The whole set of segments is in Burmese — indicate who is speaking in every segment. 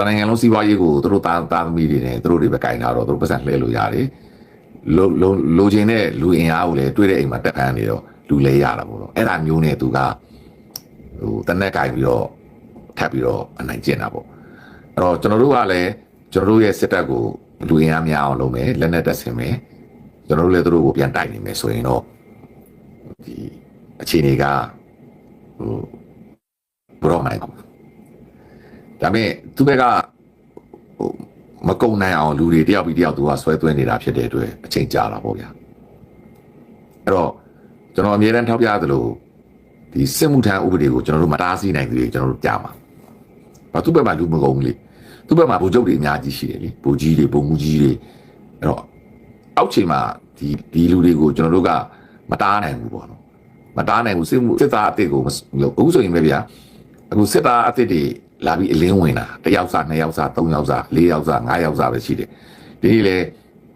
Speaker 1: တနိုင်ငံလုံးစီးပွားရေးကိုသူတို့တာတာသမီတွေနဲ့သူတို့တွေပဲကင်လာတော့သူတို့ပတ်စံလှည့်လို့ရတယ်လိုလိုလိုချင်တဲ့လူအင်အားကိုလည်းတွေးတဲ့အိမ်မှာတက်ခန်းနေတော့လူလဲရတာပေါ့တော့အဲ့ဒါမျိုးနဲ့သူကဟိုတနက်ကင်ပြီးတော့ထပ်ပြီးတော့အနိုင်ကျင့်တာပေါ့အဲ့တော့ကျွန်တော်တို့ကလည်းကျွန်တော်တို့ရဲ့စစ်တပ်ကိုလူအင်အားများအောင်လုပ်မယ်လက်နက်တပ်ဆင်မယ်ကျွန်တော်တို့လည်းသူတို့ကိုပြန်တိုက်နေမယ်ဆိုရင်တော့ဒီအခြေအနေကဟိုဘရောမိုင်းပါ ဒါပေမဲ့သူဘက်ကဟိုမကုံနိုင်အောင်လူတွေတယောက်ပြီးတယောက်သူကဆွဲသွင်းနေတာဖြစ်တဲ့အတွက်အချိန်ကြာတာပေါ့ဗျာအဲ့တော့ကျွန်တော်အမြဲတမ်းထောက်ပြသလိုဒီစစ်မှုထမ်းဥပဒေကိုကျွန်တော်တို့မတားဆီးနိုင်သေးဘူးကျွန်တော်တို့ကြားမှာဘာသူ့ဘက်မှာလူမကုံဘူးလေသူ့ဘက်မှာဗိုလ်ချုပ်တွေအများကြီးရှိတယ်လေဗိုလ်ကြီးတွေဗိုလ်မှူးကြီးတွေအဲ့တော့အောက်ချိန်မှာဒီဒီလူတွေကိုကျွန်တော်တို့ကမတားနိုင်ဘူးပေါ့နော်မတားနိုင်ဘူးစစ်မှုစစ်သားအစ်စ်ကိုမအခုဆိုရင်ပဲဗျာအခုစစ်သားအစ်စ်တွေ လာပြီးအလင်းဝင်တာတစ်ယောက်စားနှစ်ယောက်စားသုံးယောက်စားလေးယောက်စားငါးယောက်စားပဲရှိတယ်ဒီနေ့လေ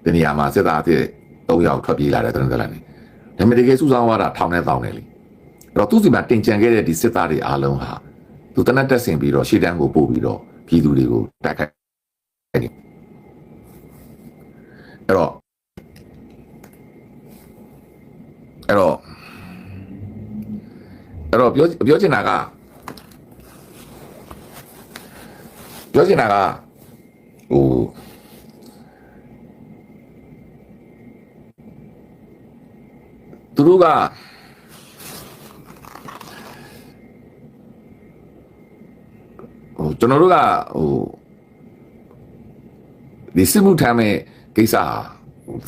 Speaker 1: ဒီနေရာမှာစစ်သားအစ်စ်သုံးယောက်ထွက်ပြေးလာတယ်တရံတလန်နေဒါပေမဲ့တကယ်စုဆောင်ရတာထောင်နဲ့တောင်းတယ်လေအဲ့တော့သူစီမှာတင်ကြံခဲ့တဲ့ဒီစစ်သားတွေအားလုံးဟာသူတနက်တက်ဆင်ပြီးတော့ရှေ့တန်းကိုပို့ပြီးတော့ပြည်သူတွေကိုတိုက်ခိုက်တယ်အဲ့တော့အဲ့တော့အဲ့တော့ပြောပြောချင်တာက ပြောချင်တာကဟိုသူတို့ကဟိုကျွန်တော်တို့ကဟိုဒီစစ်မှုထမ်းမဲ့ကိစ္စဟာ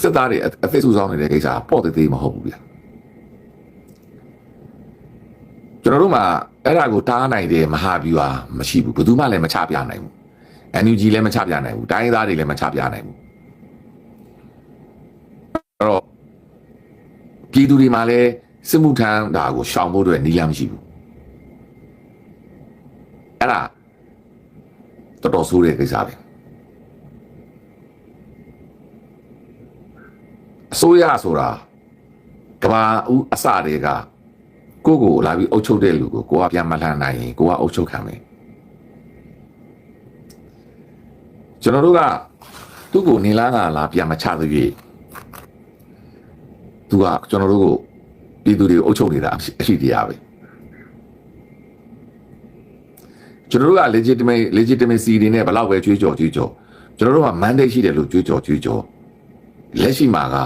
Speaker 1: စစ်သားတွေအသက်ဆူဆောင်နေတဲ့ကိစ္စဟာပေါ့သေးသေးမဟုတ်ဘူးဗျာကျွန်တော်တို့မှာအဲ့ဒါကိုတားနိုင်တဲ့မဟာဗျူဟာမရှိဘူးဘယ်သူမှလည်းမချပြနိုင်ဘူး NUG လည်းမချပြနိုင်ဘူးတိုင်းရင်းသားတွေလည်းမချပြနိုင်ဘူးအဲ့တော့ပြည်သူတွေမှာလည်းစစ်မှုထမ်းတာကိုရှောင်ဖို့အတွက်နည်းလမ်းမရှိဘူးအဲ့ဒါတော်တော်ဆိုးတဲ့ကိစ္စပဲအစိုးရဆိုတာကဘာဦးအစတွေကကိုယ့်ကိုလာပြီးအုပ်ချုပ်တဲ့လူကိုကိုကပြန်မလှန်နိုင်ရင်ကိုကအုပ်ချုပ်ခံမယ် ကျွန်တော်တို့ကသူ့ကိုနေလားငါလားပြန်မချသေးပြီသူကကျွန်တော်တို့ကိုပြည်သူတွေကိုအုပ်ချုပ်နေတာအရှိတရားပဲကျွန်တော်တို့က legitimate legitimacy တွေနဲ့ဘလောက်ပဲကြွေးကြော်ကြွေးကြော်ကျွန်တော်တို့က mandate ရှိတယ်လို့ကြွေးကြော်ကြွေးကြော်လက်ရှိမှာက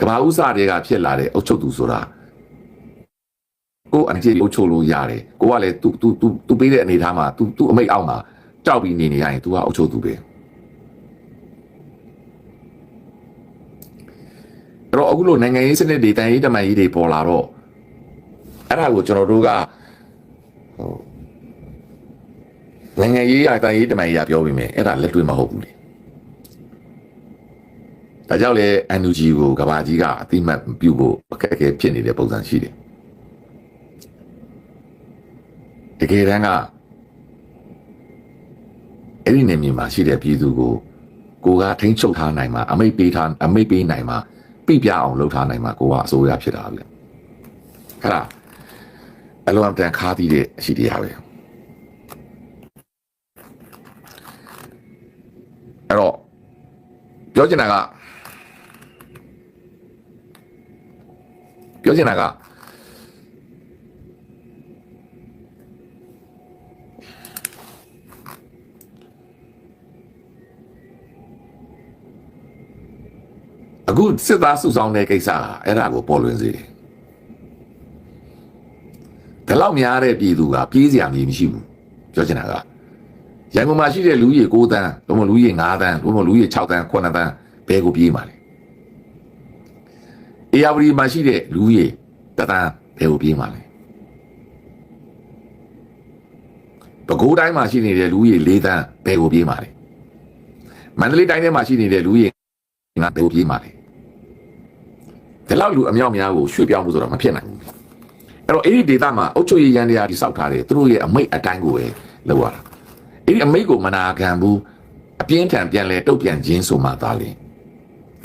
Speaker 1: ကဘာဥစားတွေကဖြစ်လာတဲ့အုပ်ချုပ်သူဆိုတာကိုအန်ဂျီအုပ်ချုပ်လို့ရတယ်ကိုကလည်းသူသူသူပေးတဲ့အနေထားမှာသူသူအမိတ်အောက်မှာ ကြောက်ပြီးနေနေရရင် तू ကအုပ်ချုပ်သူပဲအဲ့တော့အခုလိုနိုင်ငံရေးစနစ်တွေတန်ရေးတမန်ရေးတွေပေါ်လာတော့အဲ့ဒါကိုကျွန်တော်တို့ကဟိုနိုင်ငံရေးအတန်ရေးတမန်ရေးကပြောပြီးမယ်အဲ့ဒါလက်တွေ့မဟုတ်ဘူးလေဒါကြောင့်လေ NUG ကိုကဘာကြီးကအတိမတ်ပြုဖို့အခက်အခဲဖြစ်နေတဲ့ပုံစံရှိတယ်တကယ်တမ်းက အဲ့ဒီနေမြေမှာရှိတဲ့ပြည်သူကိုကိုကထိန်းချုပ်ထားနိုင်မှာအမိတ်ပေးထားအမိတ်ပေးနိုင်မှာပြပြအောင်လုပ်ထားနိုင်မှာကိုကအစိုးရဖြစ်တာဗျအဲ့ဒါအလုံးအတန်ခါးသီးတဲ့အရှိတရားပဲအဲ့တော့ပြောချင်တာကပြောချင်တာက အခုစစ်သားစုဆောင်တဲ့ကိစ္စဟာအဲ့ဒါကိုပေါ်လွင်စေတယ်ဒါလောက်များတဲ့ပြည်သူကပြေးစရာမြေမရှိဘူးပြောချင်တာကရန်ကုန်မှာရှိတဲ့လူကြီး9တန်းဘုံမလူကြီး9တန်းဘုံမလူကြီး6တန်း9တန်းဘယ်ကိုပြေးမှာလဲအေယာဝတီမှာရှိတဲ့လူကြီးတတန်းဘယ်ကိုပြေးမှာလဲပဲခူးတိုင်းမှာရှိနေတဲ့လူကြီး4တန်းဘယ်ကိုပြေးမှာလဲမန္တလေးတိုင်းထဲမှာရှိနေတဲ့လူကြီးငါဘယ်ကိုပြေးမှာလဲ ဒီလောက်လူအမြောက်များကိုရွှေ့ပြောင်းမှုဆိုတော့မဖြစ်နိုင်ဘူးအဲ့တော့အဲ့ဒီဒေတာမှာအုတ်ချုပ်ရည်ရန်တရားတိစောက်ထားတယ်သူတို့ရဲ့အမိတ်အတိုင်းကိုပဲလုပ်ရတာအဲ့ဒီအမိတ်ကိုမနာခံဘူးအပြင်းထန်ပြန်လဲတုတ်ပြန်ခြင်းဆိုမှသာလေ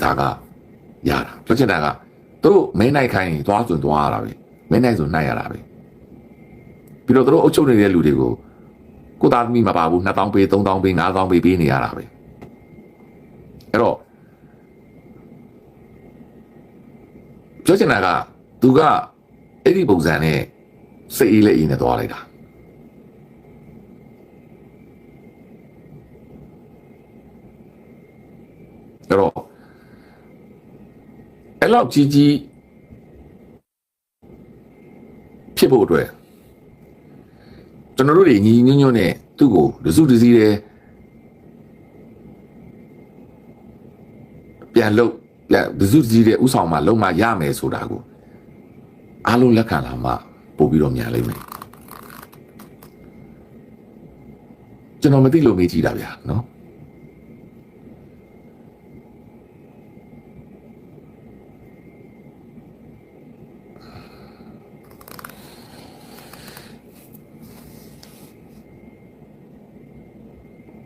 Speaker 1: ဒါကရတာပြောချင်တာကသူတို့မင်းနိုင်ခိုင်းရင်သွားစွန်သွားရတာပဲမင်းနိုင်ဆိုနိုင်ရတာပဲပြီးတော့သူတို့အုတ်ချုပ်နေတဲ့လူတွေကိုကိုသားသမီးမပါဘူး2000ပေး3000ပေး5000ပေးပေးနေရတာပဲအဲ့တော့ ပြောချင်တာကသူကအဲ့ဒီပုံစံနဲ့စိတ်အေးလက်အေးနဲ့သွားလိုက်တာအဲ့တော့အဲ့လောက်ကြီးကြီးဖြစ်ဖို့အတွက်ကျွန်တော်တို့တွေညီညွတ်ညွတ်နဲ့သူ့ကိုတစုတစည်းတဲ့ပြန်လို့ ပြန်တစုတစည်းတဲ့ဥဆောင်မှလုံးမရမယ်ဆိုတာကိုအားလုံးလက်ခံလာမှပို့ပြီးတော့မြန်လိမ့်မယ်ကျွန်တော်မသိလို့မေးကြည့်တာဗျာနော်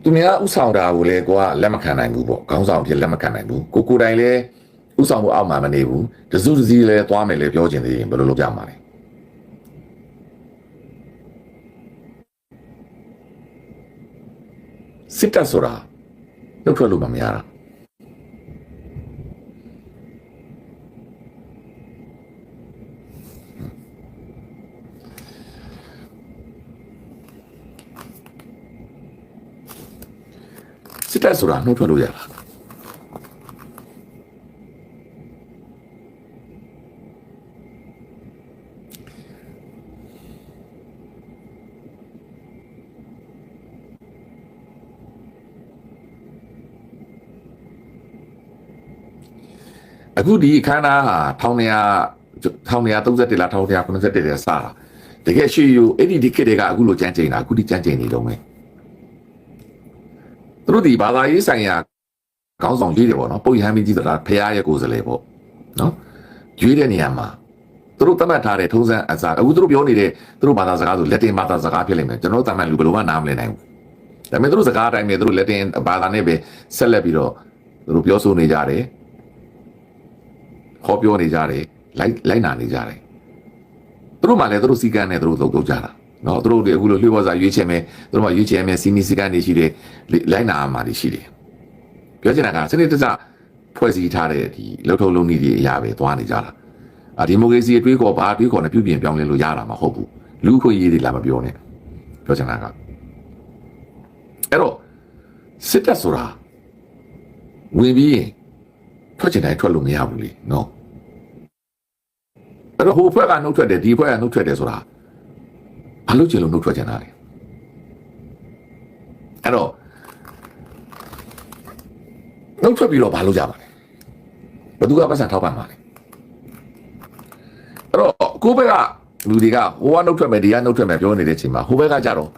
Speaker 1: သူ များဥဆောင်တာကိုလည်းကိုကလက်မခံနိုင်ဘူးပေါ့ခေါင်းဆောင်ဖြစ်လက်မခံနိုင်ဘူးကိုကိုယ်တိုင်လည်းဥဆောင်ဖို့အောက်မှာမနေဘူးတစုတစည်းလည်းသွားမယ်လေပြောချင်သေးရင်ဘယ်လိုလုပ်ကြမှာလဲစစ်တပ်ဆိုတာနှုတ်ထွက်လို့မမရတာ စစ်တပ်ဆိုတာနှုတ်ထွက်လို့ရတာအခုဒီအခမ်းအနားဟာ1900 1931လား1991တဲ့စတာတကယ်ရှိယူအဲ့ဒီဒီခေတ်တွေကအခုလိုကြမ်းကြိန်တာအခုဒီကြမ်းကြိန်နေတော့မယ်သူ တို့ဒီဘာသာရေးဆိုင်ရာခေါင်းဆောင်ကြီးတွေပေါ့နော်ပုတ်ရဟန်းမင်းကြီးဆိုတာဖះရဲ့ကိုယ်စားလှယ်ပေါ့နော်ရွေးတဲ့နေရာမှာသူတို့သတ်မှတ်ထားတဲ့ထုံးစံအစားအခုသူတို့ပြောနေတဲ့သူတို့ဘာသာစကားဆိုလက်တင်ဘာသာစကားဖြစ်လိမ့်မယ်ကျွန်တော်တို့တမန်လူဘယ်လိုမှနားမလည်နိုင်ဘူးဒါပေမဲ့သူတို့စကားအတိုင်းပဲသူတို့လက်တင်ဘာသာနဲ့ပဲဆက်လက်ပြီးတော့သူတို့ပြောဆိုနေကြတယ်ခေါ်ပြောနေကြတယ်လိုက်လိုက်နာနေကြတယ်သူတို့မှလည်းသူတို့စီကန်းနဲ့သူတို့လုပ်တော့ကြတာ နော်သူတို့တွေအခုလိုလျှို့ဝှက်စာရွေးချယ်မယ်သူတို့မှရွေးချယ်မယ်စီမီစီကန်းတွေရှိတယ်လိုက်နာမှာတွေရှိတယ်ပြောချင်တာကစနစ်တကျဖွဲ့စည်းထားတဲ့ဒီလှုပ်ထုံလုံးနည်းတွေအရာပဲသွားနေကြတာအာဒီမိုကရေစီအတွေးခေါ်ပါအတွေးခေါ်နဲ့ပြုပြင်ပြောင်းလဲလို့ရတာမဟုတ်ဘူးလူခွင့်ရေးတွေလာမပြောနဲ့ပြောချင်တာကအဲ့တော့စစ်တပ်ဆိုတာဝင်ပြီးရင်ထွက်ချင်တိုင်းထွက်လို့မရဘူးလေနော်အဲ့တော့ဟိုဘက်ကနှုတ်ထွက်တယ်ဒီဘက်ကနှုတ်ထွက်တယ်ဆိုတာ ဘာလို့ချင်လို့နှုတ်ထွက်ချင်တာလဲအဲ့တော့နှုတ်ထွက်ပြီးတော့ဘာလုပ်ကြပါလဲဘယ်သူကပတ်စံထောက်ပံ့ပါလဲအဲ့တော့ကိုယ့်ဘက်ကလူတွေကဟိုကနှုတ်ထွက်မယ်ဒီကနှုတ်ထွက်မယ်ပြောနေတဲ့အချိန်မှာဟိုဘက်ကကြတော့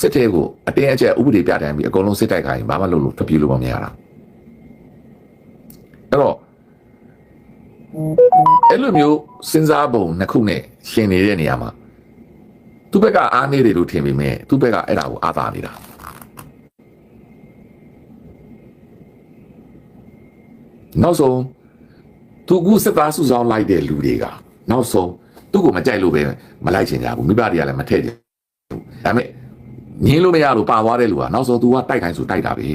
Speaker 1: စစ်တဲကိုအတင်းအကျပ်ဥပဒေပြတိုင်းပြီးအကုန်လုံးစစ်တိုက်ခိုင်းဘာမှလုပ်လို့ထွက်ပြေးလို့မရတာအဲ့တော့အဲ့လိုမျိုးစဉ်းစားပုံနှစ်ခုနဲ့ရှင်နေတဲ့နေရာမှာ သူ့ဘက်ကအားနေတယ်လို့ထင်ပေမဲ့သူ့ဘက်ကအဲ့ဒါကိုအားသာနေတာနောက်ဆုံးသူကူစစ်သားစုဆောင်လိုက်တဲ့လူတွေကနောက်ဆုံးသူ့ကိုမကြိုက်လို့ပဲမလိုက်ချင်ကြဘူးမိဘတွေကလည်းမထည့်ချင်ဘူးဒါပေမဲ့ငင်းလို့မရလို့ပါသွားတဲ့လူကနောက်ဆုံး तू ကတိုက်ခိုင်းဆိုတိုက်တာပဲ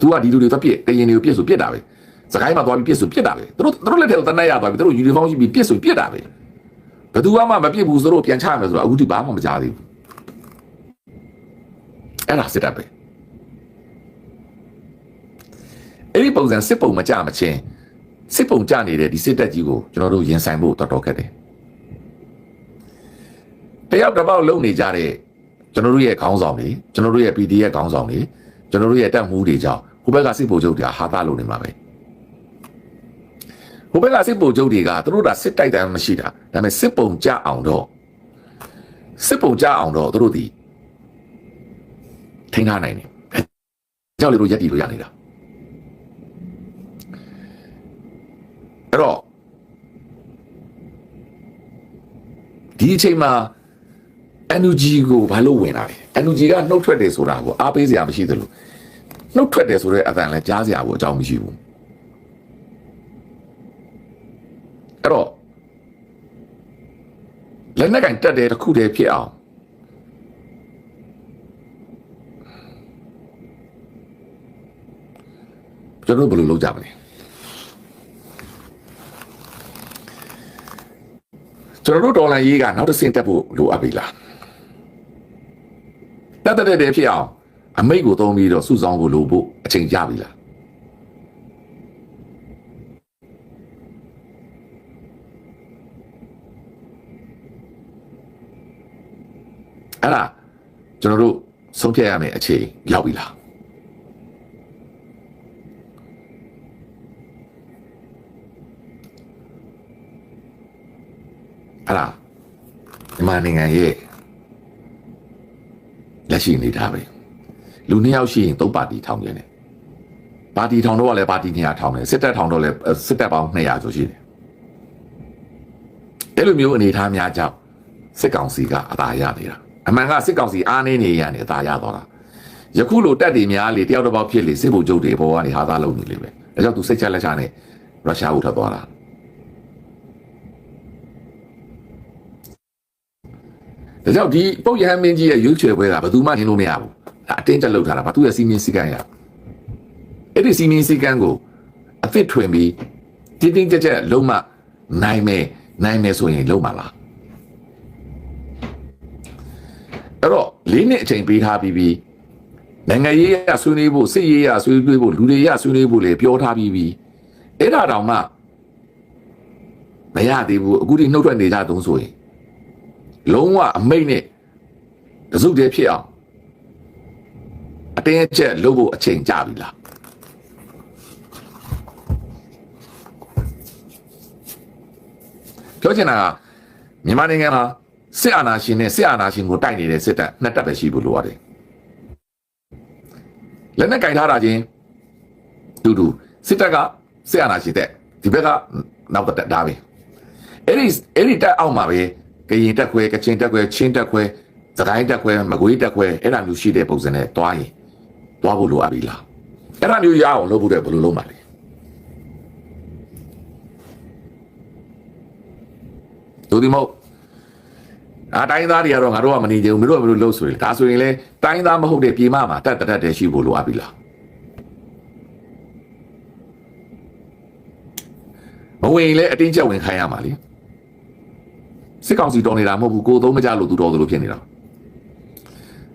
Speaker 1: तू ကဒီလူတွေတော့ပြစ်တရင်တွေကိုပြစ်ဆိုပြစ်တာပဲစကိုင်းမှာသွားပြီးပြစ်ဆိုပြစ်တာပဲသူတို့သူတို့လက်ထဲကိုတနက်ရသွားပြီသူတို့ယူနီဖောင်းရှိပြီးပြစ်ဆိုပြစ်တာပဲ ဘယ်သူမှမပြစ်ဘူးဆိုတော့ပြန်ချမယ်ဆိုတော့အခုထိဘာမှမကြားသေးဘူးအဲ့ဒါစစ်တပ်ပဲအဲ့ဒီပုံစံစစ်ပုံမကြမချင်းစစ်ပုံကြနေတဲ့ဒီစစ်တပ်ကြီးကိုကျွန်တော်တို့ရင်ဆိုင်ဖို့တော်တော်ခက်တယ်တယောက်တစ်ပေါက်လုံနေကြတဲ့ကျွန်တော်တို့ရဲ့ခေါင်းဆောင်တွေကျွန်တော်တို့ရဲ့ PD ရဲ့ခေါင်းဆောင်တွေကျွန်တော်တို့ရဲ့တပ်မှုတွေကြောင့်ဟိုဘက်ကစစ်ဗိုလ်ချုပ်တွေကဟာသားလုံနေမှာပဲ ဟိုဘက်ကစစ်ဗိုလ်ချုပ်တွေကသူတို့ကစစ်တိုက်တယ်မရှိတာဒါပေမဲ့စစ်ပုံကြအောင်တော့စစ်ပုံကြအောင်တော့သူတို့ဒီထိန်းထားနိုင်တယ်ကြောက်လေတို့ရက်တီလို့ရနေတာအဲ့တော့ဒီအချိန်မှာ NUG ကိုဘာလို့ဝင်လာလဲ NUG ကနှုတ်ထွက်တယ်ဆိုတာကိုအားပေးစရာမရှိသလိုနှုတ်ထွက်တယ်ဆိုတဲ့အတန်လည်းကြားစရာကိုအကြောင်းမရှိဘူး အဲ့တော့လက်နဲ့ကင်တက်တယ်တခုတည်းဖြစ်အောင်ကျွန်တော်ဘယ်လိုလုပ်ကြမလဲကျွန်တော်တို့ဒေါ်လာရေးကနောက်တစ်ဆင့်တက်ဖို့လိုအပ်ပြီလားတက်တဲ့တဲ့ဖြစ်အောင်အမိတ်ကိုသုံးပြီးတော့စုဆောင်ကိုလိုဖို့အချိန်ကြပြီလား အဲ့ဒါကျွန်တော်တို့ဆုံးဖြတ်ရမယ့်အချိန်ရောက်ပြီလားအဲ့ဒါမြန်မာနိုင်ငံရဲ့လက်ရှိအနေထားပဲလူနှစ်ယောက်ရှိရင်သုံးပါတီထောင်ကျင်တယ်ပါတီထောင်တော့လည်းပါတီ200ထောင်တယ်စစ်တပ်ထောင်တော့လည်းအဲစစ်တပ်ပေါင်း200ဆိုရှိတယ်အဲ့လိုမျိုးအနေထားများကြောင့်စစ်ကောင်စီကအသာရနေတာ အမှန်ကစစ်ကောင်စီအားနေနေရနေအသာရတော့တာယခုလိုတက်တွေများလေတယောက်တစ်ပေါက်ဖြစ်လေစစ်ဗိုလ်ချုပ်တွေဘောကနေဟာသားလုံးနေလေပဲဒါကြောင့်သူစိတ်ချက်လက်ချနဲ့ရုရှားကိုထွက်သွားတာဒါကြောင့်ဒီပုတ်ရဟန်းမင်းကြီးရဲ့ရွေးချယ်ပွဲကဘယ်သူမှဟင်းလို့မရဘူးဒါအတင်းကျပ်လုပ်ထားတာဘာသူရဲ့စီမင်းစည်းကမ်းရအဲ့ဒီစီမင်းစည်းကမ်းကိုအသစ်ထွင်ပြီးတင်းတင်းကြပ်ကြပ်လုံးမနိုင်မယ်နိုင်မယ်ဆိုရင်လုံးမလား အဲ့တော့လေးနှစ်အချိန်ပေးထားပြီးပြီးနိုင်ငံရေးရဆွေးနွေးဖို့စစ်ရေးရဆွေးနွေးဖို့လူတွေရဆွေးနွေးဖို့လေပြောထားပြီးပြီးအဲ့ဒါတောင်မှမရသေးဘူးအခုဒီနှုတ်ထွက်နေကြတုံးဆိုရင်လုံးဝအမိတ်နဲ့တစုတည်းဖြစ်အောင်အတင်းအကျပ်လုပ်ဖို့အချိန်ကြပြီလားပြောချင်တာကမြန်မာနိုင်ငံမှာ စစ်အာဏာရှင်နဲ့စစ်အာဏာရှင်ကိုတိုက်နေတဲ့စစ်တပ်နှစ်တပ်ပဲရှိဖို့လိုရတယ်လက်နဲ့ကင်ထားတာချင်းတူတူစစ်တပ်ကစစ်အာဏာရှင်တဲ့ဒီဘက်ကနောက်တက်ဒါပဲအဲ့ဒီအဲ့ဒီတက်အောက်မှာပဲကရင်တက်ခွဲကချင်တက်ခွဲချင်းတက်ခွဲစကိုင်းတက်ခွဲမကွေးတက်ခွဲအဲ့ဒါမျိုးရှိတဲ့ပုံစံနဲ့တွားရင်တွားဖို့လိုအပ်ပြီလားအဲ့ဒါမျိုးရအောင်လုပ်ဖို့တဲ့ဘယ်လိုလုပ်မှာလဲဒုတိမဟုတ် အာတိုင်းသားတွေကတော့ငါတို့ကမနေကြဘူးမင်းတို့ကမလို့လှုပ်ဆိုရင်ဒါဆိုရင်လေတိုင်းသားမဟုတ်တဲ့ပြည်မမှာတက်တက်တက်ရှိဖို့လိုအပ်ပြီလားမဝင်လေအတင်းချက်ဝင်ခိုင်းရမှာလေစစ်ကောင်စီတော်နေတာမဟုတ်ဘူးကိုသုံးမကြလို့သူတော်သလိုဖြစ်နေတာ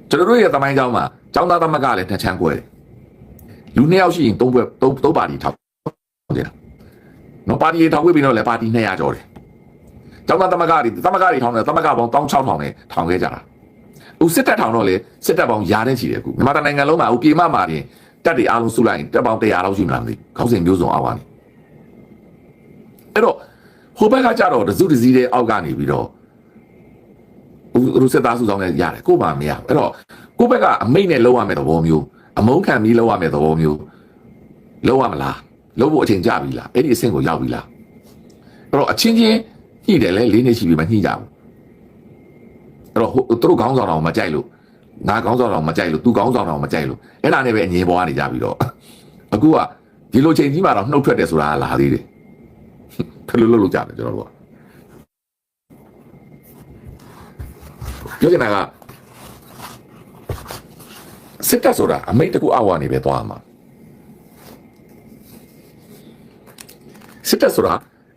Speaker 1: ကျွန်တော်တို့ရဲ့သမိုင်းကြောင်းမှာចောင်းသားသမကလည်းတစ်ချမ်းကွဲတယ်လူနှစ်ယောက်ရှိရင်သုံးဘွဲသုံးသုံးပါတီထောက်တယ်နော်ပါတီထောက်ခွင့်ပြီးတော့လည်းပါတီ200ကျော်တယ် ကျောင်းသားသမဂ္ဂတွေသမဂ္ဂတွေထောင်တယ်သမဂ္ဂပေါင်း16000နဲ့ထောင်ခဲ့ကြတာအခုစစ်တပ်ထောင်တော့လေစစ်တပ်ပေါင်းယားတဲ့ချီတယ်အခုမြန်မာတိုင်းနိုင်ငံလုံးမှာအခုပြေမမှာတင်တက်တွေအားလုံးစုလိုက်ရင်တက်ပေါင်း100လောက်ရှိမှလားမသိခေါင်းစဉ်မျိုးစုံအောက်ကနေအဲ့တော့ဟိုဘက်ကကြတော့တစုတစည်းတဲ့အောက်ကနေပြီးတော့ဦးရစစ်သားစုဆောင်နဲ့ရတယ်ကို့မှာမရဘူးအဲ့တော့ကို့ဘက်ကအမိတ်နဲ့လုံးရမယ့်သဘောမျိုးအမုန်းခံပြီးလုံးရမယ့်သဘောမျိုးလုံးရမလားလုံးဖို့အချိန်ကြပြီလားအဲ့ဒီအဆင့်ကိုရောက်ပြီလားအဲ့တော့အချင်းချင်း ညှိတယ်လေလေးနှစ်ရှိပြီမညှိကြဘူးအဲ့တော့ဟိုသူတို့ခေါင်းဆောင်တော်မကြိုက်လို့ငါခေါင်းဆောင်တော်မကြိုက်လို့သူခေါင်းဆောင်တော်မကြိုက်လို့အဲ့ဒါနဲ့ပဲအငြင်းပေါ်ကနေကြပြီးတော့အခုကဒီလိုချိန်ကြီးမှာတော့နှုတ်ထွက်တယ်ဆိုတာလာသေးတယ်ဘယ်လိုလုပ်လို့ကြလဲကျွန်တော်တို့ကပြောချင်တာကစစ်တပ်ဆိုတာအမိတ်တကူအောက်ကနေပဲသွားမှာစစ်တပ်ဆိုတာ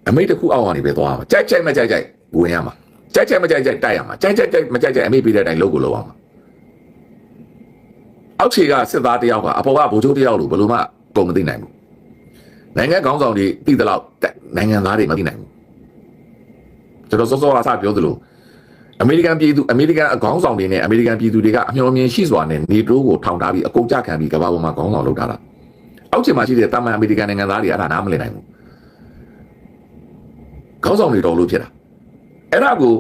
Speaker 1: အမိတ်တစ်ခုအောက်ကနေပဲသွားမှာကြိုက်ကြိုက်မကြိုက်ကြိုက်ဝင်ရမှာကြိုက်ကြိုက်မကြိုက်ကြိုက်တိုက်ရမှာကြိုက်ကြိုက်ကြိုက်မကြိုက်ကြိုက်အမိတ်ပေးတဲ့အတိုင်းလုပ်ကိုလုပ်ရမှာအောက်ခြေကစစ်သားတယောက်ကအပေါ်ကဗိုလ်ချုပ်တယောက်လို့ဘယ်လိုမှပုံမသိနိုင်ဘူးနိုင်ငံခေါင်းဆောင်တွေသိသလောက်နိုင်ငံသားတွေမသိနိုင်ဘူးကျွန်တော်စောစောကစပြောသလိုအမေရိကန်ပြည်သူအမေရိကန်ခေါင်းဆောင်တွေနဲ့အမေရိကန်ပြည်သူတွေကအမျှော်မြင်ရှိစွာနဲ့နေတိုးကိုထောင်ထားပြီးအကုန်ကြခံပြီးကမ္ဘာပေါ်မှာခေါင်းဆောင်လုပ်ထားတာအောက်ခြေမှာရှိတဲ့တာမန်အမေရိကန်နိုင်ငံသားတွေအဲ့ဒါနားမလည်နိုင်ဘူး ခေါင်းဆောင်တွေတော်လို့ဖြစ်တာအဲ့ဒါကို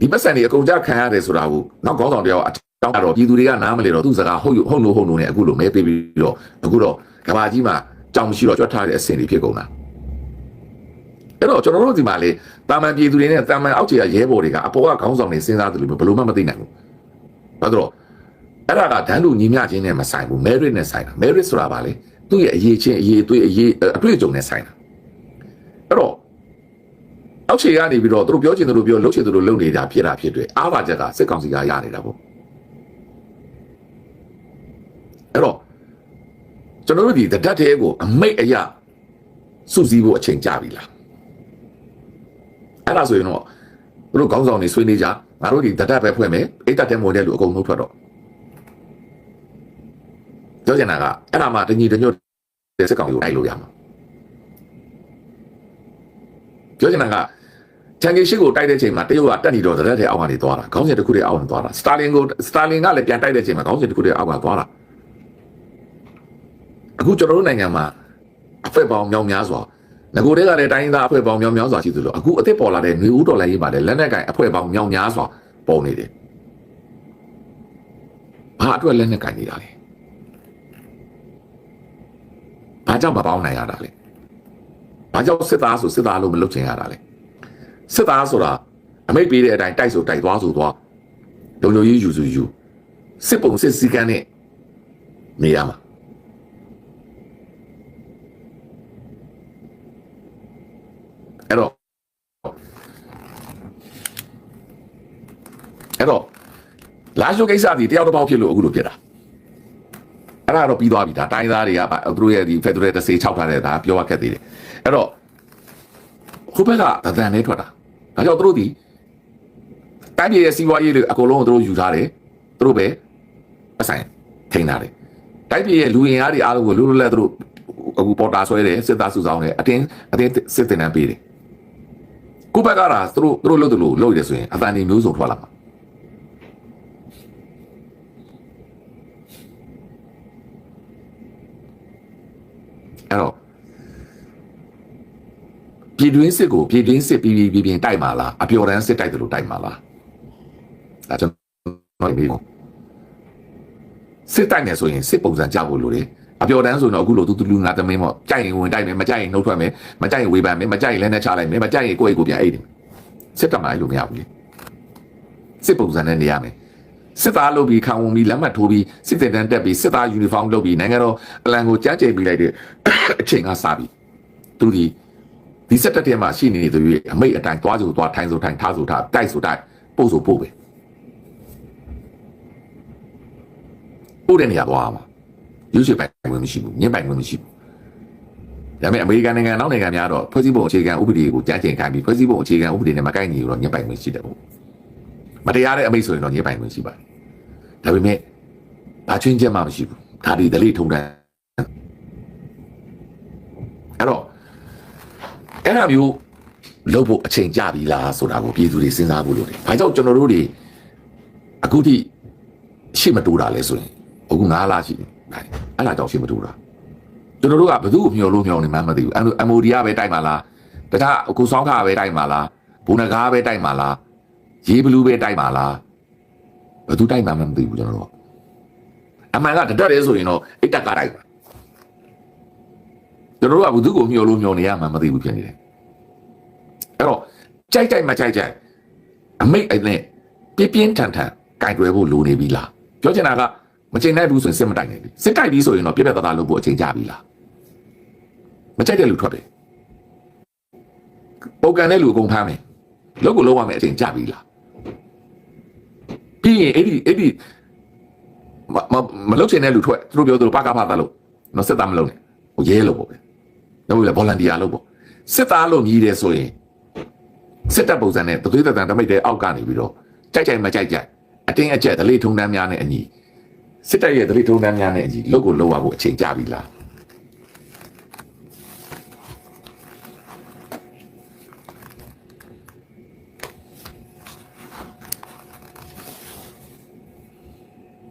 Speaker 1: ဒီပတ်စံတွေအကုန်ကြခံရတယ်ဆိုတာကိုနောက်ခေါင်းဆောင်တယောက်အတောင်းတော့ပြည်သူတွေကနားမလည်တော့သူ့စကားဟုတ်ဟုတ်လို့ဟုတ်လို့နဲ့အခုလိုမဲပေးပြီးတော့အခုတော့ကဘာကြီးမှာကြောင်မရှိတော့ကြွတ်ထားတဲ့အဆင်တွေဖြစ်ကုန်တာအဲ့တော့ကျွန်တော်တို့ဒီမှာလေတာမန်ပြည်သူတွေနဲ့တာမန်အောက်ခြေကရဲဘော်တွေကအပေါ်ကခေါင်းဆောင်တွေစဉ်းစားတယ်လို့ဘယ်လိုမှမသိနိုင်ဘူးဘာလို့အဲ့ဒါကဒန်းလူညီမျှချင်းနဲ့မဆိုင်ဘူး merit နဲ့ဆိုင်တာ merit ဆိုတာဗာလေသူ့ရဲ့အရေးချင်းအရေးအသွေးအရေးအတွေ့အကြုံနဲ့ဆိုင်တာအဲ့တော့ အောက်ခြေကနေပြီးတော့သူတို့ပြောချင်တယ်လို့ပြောလှုပ်ချင်တယ်လို့လုပ်နေတာဖြစ်တာဖြစ်တယ်အားပါချက်ကစစ်ကောင်စီကရနေတာပေါ့အဲ့တော့ကျွန်တော်တို့ဒီတဒတ်သေးကိုအမိတ်အရာစုစည်းဖို့အချိန်ကြပြီလားအဲ့ဒါဆိုရင်တော့သူတို့ခေါင်းဆောင်တွေဆွေးနွေးကြငါတို့ဒီတဒတ်ပဲဖွဲ့မယ်အိတ်တက်တဲ့မိုဒယ်လို့အကုန်လုံးထွက်တော့ပြောချင်တာကအဲ့ဒါမှတညီတညွတ်တဲ့စက်ကောင်ကိုတိုက်လို့ရမှာပြောချင်တာက ချန်ကီရှိကိုတိုက်တဲ့ချိန်မှာတရုတ်ကတက်နေတော့တရက်တဲ့အောက်ကနေသွားတာခေါင်းစဉ်တစ်ခုတည်းအောက်ကနေသွားတာစတာလင်ကိုစတာလင်ကလည်းပြန်တိုက်တဲ့ချိန်မှာခေါင်းစဉ်တစ်ခုတည်းအောက်ကသွားတာအခုကျွန်တော်တို့နိုင်ငံမှာအဖွဲ့ပေါင်းမြောင်များစွာငကိုတဲကလည်းတိုင်းရင်းသားအဖွဲ့ပေါင်းမြောင်များစွာရှိသလိုအခုအစ်စ်ပေါ်လာတဲ့ຫນွေဦးတော်လည်းရေးပါတယ်လက်နက်ကင်အဖွဲ့ပေါင်းမြောင်များစွာပေါ်နေတယ်ဘာအတွက်လက်နက်ကင်နေတာလဲဘာကြောင့်မပေါင်းနိုင်ရတာလဲဘာကြောင့်စစ်သားဆိုစစ်သားလို့မလုပ်ချင်ရတာလဲ စစ်သားဆိုတာအမိတ်ပေးတဲ့အတိုင်းတိုက်ဆိုတိုက်သွားဆိုသွားလုံလုံကြီးယူစုယူစစ်ပုံစစ်စည်းကမ်းနဲ့နေရမှာအဲ့တော့အဲ့တော့လာရှိုကိစ္စဒီတယောက်တစ်ပေါက်ဖြစ်လို့အခုလိုဖြစ်တာအဲ့ဒါတော့ပြီးသွားပြီဒါတိုင်းသားတွေကသူတို့ရဲ့ဒီ Federal တစ်စေ6ထားတဲ့ဒါပြောရခက်သေးတယ်အဲ့တော့ဟိုဘက်ကဗဒန်လေးထွက်တာ ဒါကြောင့်သူတို့ဒီတိုင်းပြည်ရဲ့စီးပွားရေးတွေအကုန်လုံးကိုသူတို့ယူထားတယ်သူတို့ပဲအဆိုင်ထိန်းထားတယ်တိုင်းပြည်ရဲ့လူရင်အားတွေအားလုံးကိုလူလူလက်သူတို့အခုပေါ်တာဆွဲတယ်စစ်သားစုဆောင်တယ်အတင်းအတင်းစစ်တင်တန်းပေးတယ်ကိုဘက်ကလာသူတို့သူတို့လုပ်တယ်လို့လုပ်ရဆိုရင်အတန်ဒီမျိုးစုံထွက်လာမှာအဲ့တော့ ပြည်တွင်းစစ်ကိုပြည်တွင်းစစ်ပြီးပြီးပြီးပြီးတိုက်မှာလားအပျော်တမ်းစစ်တိုက်တယ်လို့တိုက်မှာလားဒါကျွန်တော်ပြောစစ်တိုက်နေဆိုရင်စစ်ပုံစံကြောက်ဖို့လိုတယ်အပျော်တမ်းဆိုရင်တော့အခုလိုသူသူလူငါသမင်းပေါ့ကြိုက်ရင်ဝင်တိုက်မယ်မကြိုက်ရင်နှုတ်ထွက်မယ်မကြိုက်ရင်ဝေဖန်မယ်မကြိုက်ရင်လည်းနဲ့ချလိုက်မယ်မကြိုက်ရင်ကိုယ့်အိတ်ကိုပြန်အိတ်တယ်စစ်တပ်မှအဲ့လိုမရဘူးလေစစ်ပုံစံနဲ့နေရမယ်စစ်သားလုပ်ပြီးခံဝန်ပြီးလက်မှတ်ထိုးပြီးစစ်တပ်တန်းတက်ပြီးစစ်သားယူနီဖောင်းလုပ်ပြီးနိုင်ငံတော်အလံကိုကြားကျိတ်ပြီးလိုက်တဲ့အချိန်ကစပြီးသူဒီ ဒီစက်တက်ထဲမှာရှိနေသူရဲ့အမိတ်အတိုင်းသွားဆိုသွားထိုင်ဆိုထိုင်ထားဆိုထားတိုက်ဆိုတိုက်ပို့ဆိုပို့ပဲပို့တဲ့နေရာသွားမှာရုပ်ရှင်ပိုင်ဝင်မရှိဘူးညင်ပိုင်ဝင်မရှိဘူးဒါပေမဲ့အမေရိကန်နိုင်ငံနောက်နိုင်ငံများတော့ဖွဲ့စည်းပုံအခြေခံဥပဒေကိုကြားကျင်ခိုင်းပြီးဖွဲ့စည်းပုံအခြေခံဥပဒေနဲ့မကိုက်ညီတော့ညင်ပိုင်ဝင်ရှိတယ်ပေါ့မတရားတဲ့အမိတ်ဆိုရင်တော့ညင်ပိုင်ဝင်ရှိပါတယ်ဒါပေမဲ့ဘာချင်းချက်မှမရှိဘူးဒါဒီဒလိထုံတန်းအဲ့တော့ အဲ့ဒါမျိုးလုပ်ဖို့အချိန်ကြပြီလားဆိုတာကိုပြည်သူတွေစဉ်းစားဖို့လိုတယ်။ဘာကြောင့်ကျွန်တော်တို့တွေအခုထိရှေ့မတိုးတာလဲဆိုရင်အခု9လရှိတယ်။အဲ့ဒါကြောင့်ရှေ့မတိုးတာ။ကျွန်တော်တို့ကဘယ်သူ့ကိုမျှော်လို့မျှော်နေမှမသိဘူး။ MOD ကပဲတိုက်မှာလား။တခြားအခုဆောင်းခါပဲတိုက်မှာလား။ဘုံနဂါပဲတိုက်မှာလား။ရေးဘလူးပဲတိုက်မှာလား။ဘယ်သူတိုက်မှာမှမသိဘူးကျွန်တော်တို့။အမှန်ကတတက်ရဲဆိုရင်တော့အိတ်တက်ကတိုက်မှာ ကျွန်တော်တို့ကဘယ်သူ့ကိုမျှော်လို့မျှော်နေရမှမသိဘူးဖြစ်နေတယ်အဲ့တော့ကြိုက်ကြိုက်မကြိုက်ကြိုက်အမိတ်အဲ့နဲ့ပြင်းပြင်းထန်ထန်ကင်တွယ်ဖို့လိုနေပြီလားပြောချင်တာကမချိန်နိုင်ဘူးဆိုရင်စစ်မတိုက်နိုင်ဘူးစစ်တိုက်ပြီးဆိုရင်တော့ပြက်ပြက်သားသားလုပ်ဖို့အချိန်ကြပြီလားမကြိုက်တဲ့လူထွက်တယ်ပုံကန်တဲ့လူအကုန်ဖမ်းမယ်လုပ်ကိုလုပ်ရမယ်အချိန်ကြပြီလားပြီးရင်အဲ့ဒီအဲ့ဒီမမမလုပ်ချင်တဲ့လူထွက်သူတို့ပြောသူတို့ပါကဖတာလို့နော်စစ်သားမလုပ်နဲ့ဟိုရဲလို့ပေါ့ပဲ တော့လေဗော်လန်တီယာလို့ပေါ့စစ်သားလို့မြည်တယ်ဆိုရင်စစ်တပ်ပုံစံနဲ့တသွေးတန်တမိတ်တဲ့အောက်ကနေပြီးတော့ကြိုက်ကြိုက်မကြိုက်ကြိုက်အတင်းအကျပ်ဒလိထုံတန်းများနဲ့အညီစစ်တပ်ရဲ့ဒလိထုံတန်းများနဲ့အညီလုတ်ကိုလောက်ရဖို့အချိန်ကြပြီလား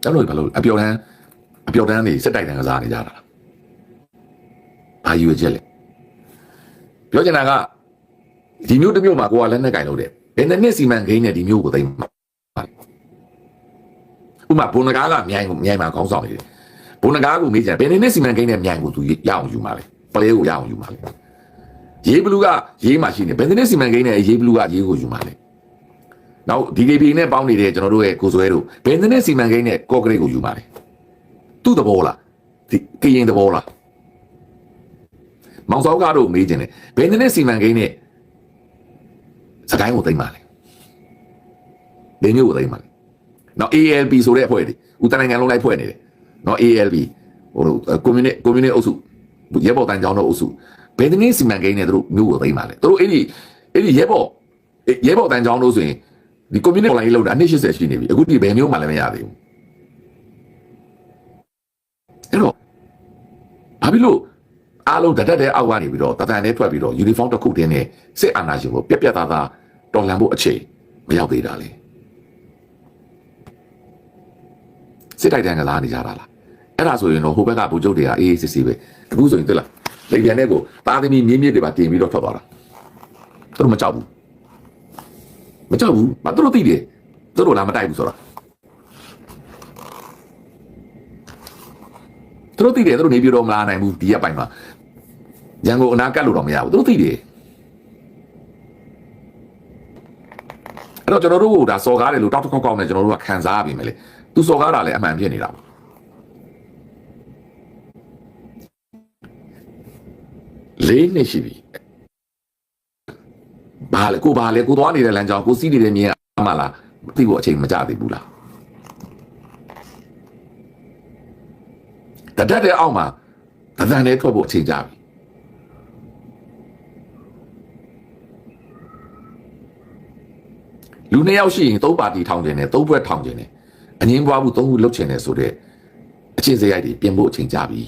Speaker 1: ကျွန်တော်ဘာလို့အပျော်တန်းအပျော်တန်းနေစစ်တိုက်တန်းကစားနေကြတာဘာယူချက်လဲ ပြောချင်တာကဒီမျိုးတစ်မျိုးမှာကိုကလက်နဲ့ကင်လို့တယ်ဘယ်နှစ်နှစ်စီမံကိန်းနဲ့ဒီမျိုးကိုသိမ်းမှာဥမာဘုံနကားကမြိုင်ကိုမြိုင်မှာခေါင်းဆောင်နေတယ်ဘုံနကားကိုမေးကြဘယ်နှစ်နှစ်စီမံကိန်းနဲ့မြိုင်ကိုသူရအောင်ယူမှာလဲပလဲကိုရအောင်ယူမှာလဲရေးဘလူးကရေးမှရှိနေဘယ်နှစ်စီမံကိန်းနဲ့ရေးဘလူးကရေးကိုယူမှာလဲနောက် DKP နဲ့ပေါင်းနေတဲ့ကျွန်တော်တို့ရဲ့ကိုစွဲတို့ဘယ်နှစ်စီမံကိန်းနဲ့ကော့ကရိတ်ကိုယူမှာလဲသူ့သဘောလားဒီကရင်သဘောလား မောင်စောကားတို့မေးခြင်းတယ်ဘယ်နှစ်စီမံကိန်းနဲ့စကိုင်းကိုသိမ်းပါလဲဘယ်မျိုးကိုသိမ်းပါလဲနော် ALB ဆိုတဲ့အဖွဲ့တွေဦးတနိုင်ငံလုံးလိုက်ဖွဲ့နေတယ်နော် ALB ဟိုကွန်မြူနတီကွန်မြူနတီအုပ်စုရဲဘော်တန်းကျောင်းတို့အုပ်စုဘယ်တနည်းစီမံကိန်းနဲ့သူတို့မျိုးကိုသိမ်းပါလေသူတို့အဲ့ဒီအဲ့ဒီရဲဘော်ရဲဘော်တန်းကျောင်းတို့ဆိုရင်ဒီကွန်မြူနတီ online လောက်တာအနည်း80ရှိနေပြီအခုဒီဘယ်မျိုးမှလည်းမရသေးဘူးအဲ့တော့ဘာဖြစ်လို့ အားလုံးတတက်တဲ့အောက်ကနေပြီးတော့တတန်နဲ့ထွက်ပြီးတော့ uniform တစ်ခုတင်းနဲ့စစ်အာဏာရှင်ကိုပြက်ပြက်သားသားတော်လှန်ဖို့အခြေမရောက်သေးတာလေစစ်တိုက်တန်းကလာနေကြတာလားအဲ့ဒါဆိုရင်တော့ဟိုဘက်ကဗိုလ်ချုပ်တွေကအေးအေးစစ်စစ်ပဲအခုဆိုရင်တွေ့လားလေပြန်တဲ့ကိုတာသမီမြင်းမြစ်တွေပါတင်ပြီးတော့ထွက်သွားတာသူတို့မကြောက်ဘူးမကြောက်ဘူးမသူတို့သိတယ်သူတို့လာမတိုက်ဘူးဆိုတော့သူတို့သိတယ်သူတို့နေပြီးတော့မလာနိုင်ဘူးဒီရက်ပိုင်းမှာ ရန်ကုန်အနာကတ်လို့တော့မရဘူးသူတို့သိတယ်အဲ့တော့ကျွန်တော်တို့ကဒါစော်ကားတယ်လို့တောက်တစ်ခေါက်ခေါက်နဲ့ကျွန်တော်တို့ကခံစားရပြီမယ်လေသူစော်ကားတာလည်းအမှန်ဖြစ်နေတာပေါ့လေးနှစ်ရှိပြီဘာလဲကိုဘာလဲကိုသွားနေတဲ့လမ်းကြောင်းကိုစီးနေတဲ့မြင်အမှလားသိဖို့အချိန်မကြသေးဘူးလားတတက်တဲ့အောက်မှာတသန်နဲ့ထွက်ဖို့အချိန်ကြပြီ လူနှစ်ယောက်ရှိရင်သုံးပါတီထောင်ကျင်တယ်သုံးဘွဲထောင်ကျင်တယ်အငင်းပွားမှုသုံးခုလှုပ်ချင်တယ်ဆိုတော့အချင်းစရိုက်တွေပြင်ဖို့အချိန်ကြပြီ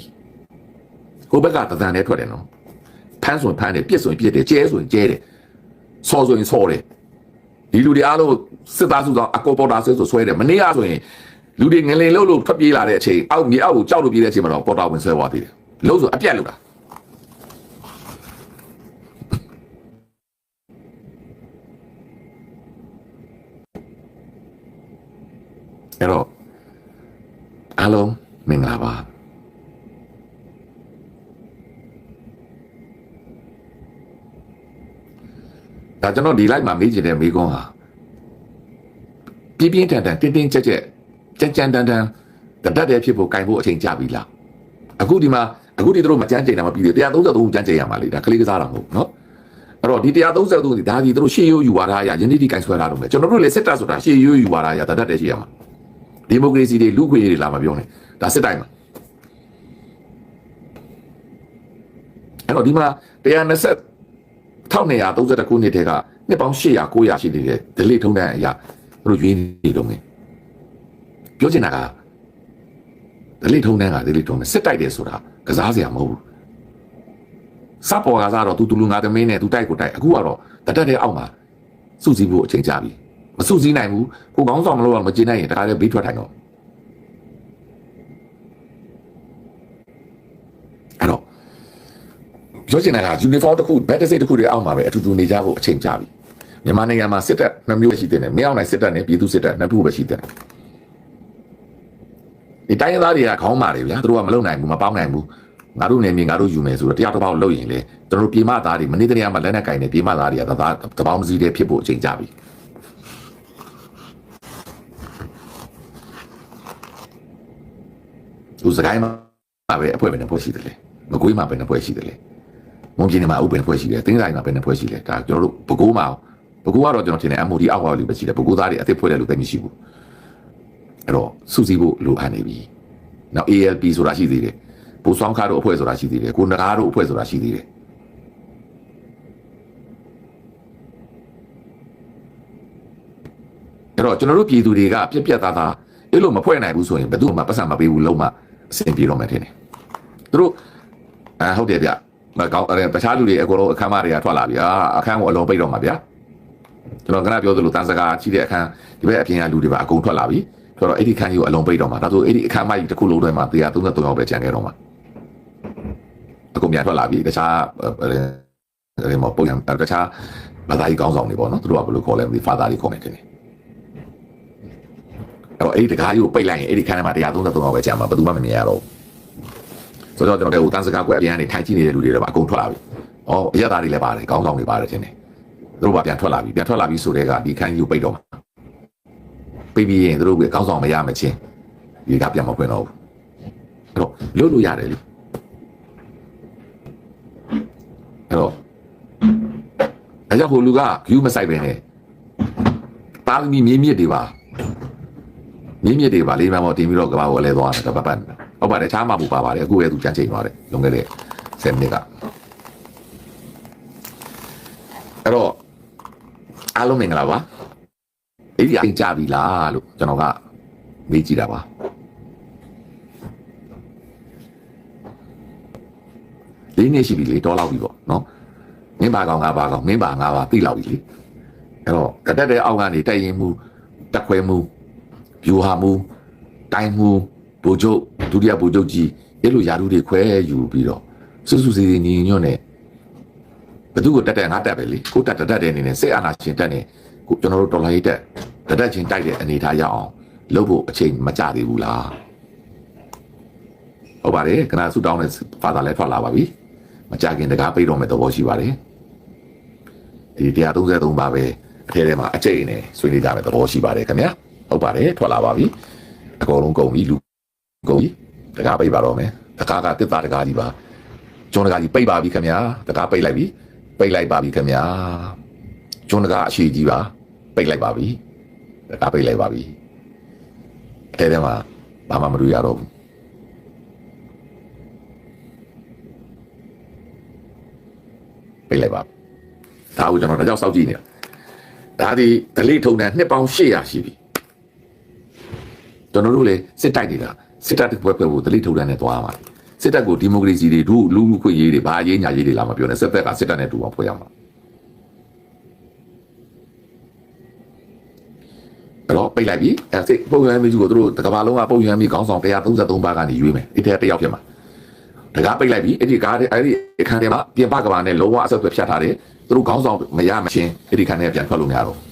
Speaker 1: ကိုဘက်ကတသန်နဲ့ထွက်တယ်နော်ဖမ်းဆိုရင်ဖမ်းတယ်ပြစ်ဆိုရင်ပြစ်တယ်ကျဲဆိုရင်ကျဲတယ်ဆော်ဆိုရင်ဆော်တယ်ဒီလူတွေအားလုံးစစ်သားစုဆောင်အကောပေါ်တာဆွဲဆိုဆွဲတယ်မနေ့ကဆိုရင်လူတွေငလင်လို့လို့ထွက်ပြေးလာတဲ့အချိန်အောက်မြေအောက်ကိုကြောက်လို့ပြေးတဲ့အချိန်မှာတော့ပေါ်တာဝင်ဆွဲသွားသေးတယ်လို့ဆိုအပြက်လို့တာ အဲ့တော့အားလုံးမင်္ဂလာပါဒါကျွန်တော်ဒီ live မှာမေးချင်တဲ့မေးခွန်းဟာပြင်းပြင်းထန်ထန်တင်းတင်းကြပ်ကြပ်ကြမ်းကြမ်းတမ်းတမ်းတတ်တဲ့ဖြစ်ဖို့ကင်ဖို့အချိန်ကြပြီလားအခုဒီမှာအခုဒီတို့မကြမ်းကြိမ်တာမပြီးသေး133ကြမ်းကြိမ်ရမှာလေဒါကလေးကစားတာမဟုတ်နော်အဲ့တော့ဒီ133ဒီဒါဒီတို့ရှေ့ရိုးယူဝါဒအရယနေ့ဒီကင်ဆွဲတာတော့မယ်ကျွန်တော်တို့လေစစ်တပ်ဆိုတာရှေ့ရိုးယူဝါဒအရတတ်တဲ့ရှိရမှာ ဒီမိုကရေစီတွေလူခွေတွေလာမပြောနဲ့ဒါစစ်တိုင်းမှာအဲ့တော့ဒီမှာ120 1230ခုနှစ်တည်းကနှစ်ပေါင်း800 900ရှိနေတဲ့ဒလိထုံးတဲ့အရာတို့ရွေးနေတော့မယ်ပြောချင်တာကဒလိထုံးတဲ့ကဒလိထုံးတဲ့စစ်တိုက်တယ်ဆိုတာကစားစရာမဟုတ်ဘူးစပေါ်ကစားတော့သူတူလူငါသမင်းနဲ့သူတိုက်ကိုတိုက်အခုကတော့တတက်တဲ့အောက်မှာစုစည်းဖို့အချိန်ကြာပြီမ စုစည်းနိုင်ဘူးကိုကောင်းဆောင်မလို့တော့မကျင်နိုင်ရင်တခါလေဘေးထွက်ထိုင်တော့အဲ့တော့ပြောချင်တာက uniform တစ်ခု better say တစ်ခုတွေအောက်မှာပဲအတူတူနေကြဖို့အချိန်ကြာပြီမြန်မာနိုင်ငံမှာစစ်တပ်နှစ်မျိုးရှိတယ်မင်းအောင်နိုင်စစ်တပ်နဲ့ပြည်သူစစ်တပ်နှစ်ခုပဲရှိတယ်ဒီတိုင်းရင်းသားတွေကခေါင်းမာတယ်ဗျာသူတို့ကမလုံနိုင်ဘူးမပေါင်းနိုင်ဘူးငါတို့နေမြေငါတို့ယူမယ်ဆိုတော့တရားတစ်ပေါက်လုပ်ရင်လေကျွန်တော်တို့ပြည်မသားတွေမနေ့တနေ့မှလက်နဲ့ကင်နေပြည်မသားတွေကတသားတပေါင်းမစည်းတဲ့ဖြစ်ဖို့အချိန်ကြာပြီ သူစကိုင်းမှာပဲအဖွဲ့ပဲနဲ့ဖွဲ့ရှိတယ်လေမကွေးမှာပဲနဲ့ဖွဲ့ရှိတယ်လေမွန်ပြည်နယ်မှာဥပဒေဖွဲ့ရှိတယ်တင်းတိုင်းမှာပဲနဲ့ဖွဲ့ရှိတယ်ဒါကျွန်တော်တို့ဘကိုးမှာဘကိုးကတော့ကျွန်တော်ထင်တယ် MOD အောက်ဟောလေးပဲရှိတယ်ဘကိုးသားတွေအစ်စ်ဖွဲ့တယ်လို့သိမရှိဘူးအဲ့တော့စုစည်းဖို့လိုအပ်နေပြီနောက် ALP ဆိုတာရှိသေးတယ်ဘူဆောင်ခါတို့အဖွဲ့ဆိုတာရှိသေးတယ်ကိုနဂါတို့အဖွဲ့ဆိုတာရှိသေးတယ်အဲ့တော့ကျွန်တော်တို့ပြည်သူတွေကပြက်ပြက်သားသားအဲ့လိုမဖွဲ့နိုင်ဘူးဆိုရင်ဘယ်သူမှပတ်စံမပေးဘူးလုံးမ အဆင်ပြေတော့မယ်ထင်တယ်သူတို့အဲဟုတ်တယ်ဗျမကောင်းအဲတခြားလူတွေအကုန်လုံးအခမ်းမတွေကထွက်လာပြီအာအခမ်းကိုအလုံးပိတ်တော့မှာဗျာကျွန်တော်ကပြောသလိုတန်စကားရှိတဲ့အခမ်းဒီဘက်အပြင်ကလူတွေပါအကုန်ထွက်လာပြီဆိုတော့အဲ့ဒီအခမ်းကြီးကိုအလုံးပိတ်တော့မှာဒါဆိုအဲ့ဒီအခမ်းမကြီးတစ်ခုလုံးထဲမှာ133ယောက်ပဲကျန်ခဲ့တော့မှာအကုန်ပြန်ထွက်လာပြီတခြားအဲမပုံရတခြားဘာသာရေးကောင်းဆောင်တွေပေါ့နော်သူတို့ကဘယ်လိုခေါ်လဲမသိဖာသာတွေခေါ်နေတယ်အဲ့ တော့အဲ့ဒီတကားကြီးကိုပိတ်လိုက်ရင်အဲ့ဒီခန်းထဲမှာ133ယောက်ပဲကျန်မှာဘယ်သူမှမမြင်ရတော့ဘူးဆိုတော့ကျွန်တော်တို့တန်းစကားကွက်အပြန်ကနေထိုင်ကြည့်နေတဲ့လူတွေတော့အကုန်ထွက်လာပြီ။အော်အရက်သားတွေလည်းပါတယ်ခေါင်းဆောင်တွေပါတယ်ထင်တယ်။သူတို့ကပြန်ထွက်လာပြီပြန်ထွက်လာပြီဆိုတဲ့ကဒီခန်းကြီးကိုပိတ်တော့မှာ။ပိတ်ပြီးရင်သူတို့ကခေါင်းဆောင်မရမချင်းဒီကပြန်မဖွင့်တော့ဘူး။အဲ့တော့လို့လို့ရတယ်လေ။အဲ့တော့အဲကြောင့်ဟိုလူက view မဆိုင်ပဲနဲ့တာသမီမြေမြစ်တွေပါ မြေမြစ်တွေပါလေးမှမော်တင်ပြီးတော့ကဘာကိုအလဲသွားတယ်ကပတ်ပတ်ဟုတ်ပါတယ်ချားမှပူပါပါတယ်အခုပဲသူကြမ်းချိန်သွားတယ်လွန်ခဲ့တဲ့10မိနစ်ကအဲ့တော့အားလုံးမင်္ဂလာပါအဲ့ဒီအရင်ကြပြီလားလို့ကျွန်တော်ကမေးကြည့်တာပါလေးနှစ်ရှိပြီလေတော်လောက်ပြီပေါ့နော်မင်းပါကောင်ငါပါကောင်မင်းပါငါပါသိလောက်ပြီလေအဲ့တော့ကတက်တဲ့အောက်ကနေတက်ရင်မှုတက်ခွဲမှု ဗျူဟာမှုတိုင်းမှုဘူချုပ်ဒုတိယဘူချုပ်ကြီးအဲ့လိုယာရုတွေခွဲယူပြီးတော့စွစွစီစီညီညွတ်နဲ့ဘသူကိုတက်တဲ့ငါတက်ပဲလေကိုတက်တက်တဲ့အနေနဲ့စိတ်အာဏာရှင်တက်နေကိုကျွန်တော်တို့တော်လိုင်းတက်တက်တက်ချင်းတိုက်တဲ့အနေထားရအောင်လုပ်ဖို့အချိန်မကြသေးဘူးလားဟုတ်ပါတယ်ခဏဆူတောင်းတဲ့ဖာသာလည်းထွက်လာပါပြီမကြခင်တကားပိတ်တော့မဲ့သဘောရှိပါတယ်ဒီ133ပါပဲအထဲထဲမှာအကျိတ်နဲ့ဆွေးနွေးကြမယ်သဘောရှိပါတယ်ခင်ဗျာ ဟုတ်ပါတယ်ထွက်လာပါပြီအကုန်လုံးကုန်ပြီလူကုန်ပြီတကားပိတ်ပါတော့မယ်တကားကတစ်သားတကားကြီးပါကျွန်းတကားကြီးပိတ်ပါပြီခင်ဗျာတကားပိတ်လိုက်ပြီပိတ်လိုက်ပါပြီခင်ဗျာကျွန်းတကားအရှိကြီးပါပိတ်လိုက်ပါပြီတကားပိတ်လိုက်ပါပြီအထဲထဲမှာဘာမှမတွေ့ရတော့ဘူးပိတ်လိုက်ပါဒါကိုကျွန်တော်ဒါကြောင့်စောင့်ကြည့်နေတာဒါဒီဒလိထုံတဲ့နှစ်ပေါင်း800ရှိပြီ ကျွန်တော်တို့လေစစ်တိုက်နေတာစစ်တပ်ဘွဲဘွဲကိုဒလိထုံတဲ့နဲ့သွားမှာစစ်တပ်ကိုဒီမိုကရေစီတွေဒုလူလူခွင့်ရေးတွေဘာရေးညာရေးတွေလာမပြောနဲ့စစ်ဘက်ကစစ်တပ်နဲ့တူအောင်ဖွဲ့ရမှာအဲ့တော့ပိတ်လိုက်ပြီအဲ့စစ်ပုံရမ်းမျိုးကိုတို့တကဘာလုံးကပုံရမ်းမျိုးခေါင်းဆောင်133ပါးကနေရွေးမယ်အဲ့ထဲတစ်ယောက်ဖြစ်မှာတကားပိတ်လိုက်ပြီအဲ့ဒီကားအဲ့ဒီအခန်းထဲမှာပြင်ပကဘာနဲ့လုံးဝအဆက်အသွယ်ဖြတ်ထားတယ်သူတို့ခေါင်းဆောင်မရမချင်းအဲ့ဒီခန်းထဲပြန်ထွက်လို့မရတော့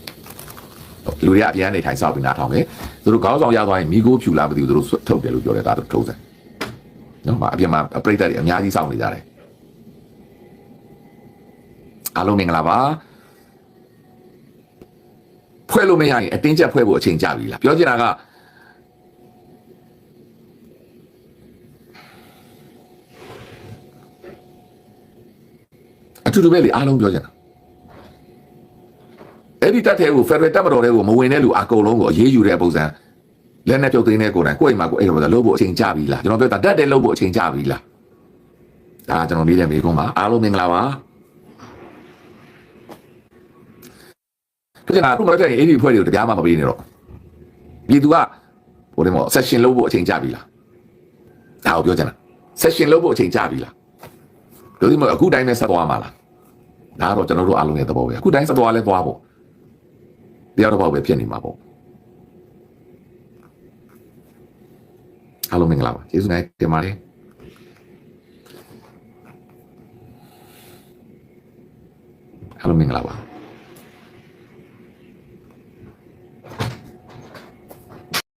Speaker 1: လူတွေကအပြန်နေထိုင်ဆောက်ပြီးနားထောင်တယ်သူတို့ခေါင်းဆောင်ရသွားရင်မိကိုဖြူလာမသိဘူးသူတို့ထုတ်တယ်လို့ပြောတယ်ဒါတော့ထုံးစံနော်မအပြင်မှာပြိတ္တတွေအများကြီးစောင့်နေကြတယ်အားလုံးမင်္ဂလာပါဖွဲ့လို့မရရင်အတင်းကျပ်ဖွဲ့ဖို့အချိန်ကြပြီလားပြောချင်တာကအထူးတူပဲလေအားလုံးပြောချင်တာ အဲ့ဒီတက်တဲ့ကိုဖက်ဒရယ်တက်မတော်တဲ့ကိုမဝင်တဲ့လူအကုန်လုံးကိုအရေးယူတဲ့ပုံစံလက်နဲ့ပြုတ်သိမ်းတဲ့ကိုယ်တိုင်ကိုယ့်အိမ်မှာကိုယ်အဲ့လိုလို့ဖို့အချိန်ကြပြီလားကျွန်တော်ပြောတာတက်တဲ့လို့ဖို့အချိန်ကြပြီလားဒါကျွန်တော်လေးတဲ့မိကုန်းပါအားလုံးမင်္ဂလာပါဒီကနေ့ခုမှတဲ့အဲ့ဒီဖွဲ့တွေကိုတရားမှမပေးနေတော့ပြည်သူကဟိုဒီမော session လုပ်ဖို့အချိန်ကြပြီလားဒါကိုပြောချင်တာ session လုပ်ဖို့အချိန်ကြပြီလားဒီလိုမျိုးအခုတိုင်းနဲ့ဆက်သွားမှာလားဒါကတော့ကျွန်တော်တို့အားလုံးရဲ့သဘောပဲအခုတိုင်းဆက်သွားလဲသွားဖို့ တရားတော့ပဲဖြစ်နေမှာပေါ့အားလုံးမင်္ဂလာပါကျေးဇူးနဲ့တင်ပါတယ်အားလုံးမင်္ဂလာပါ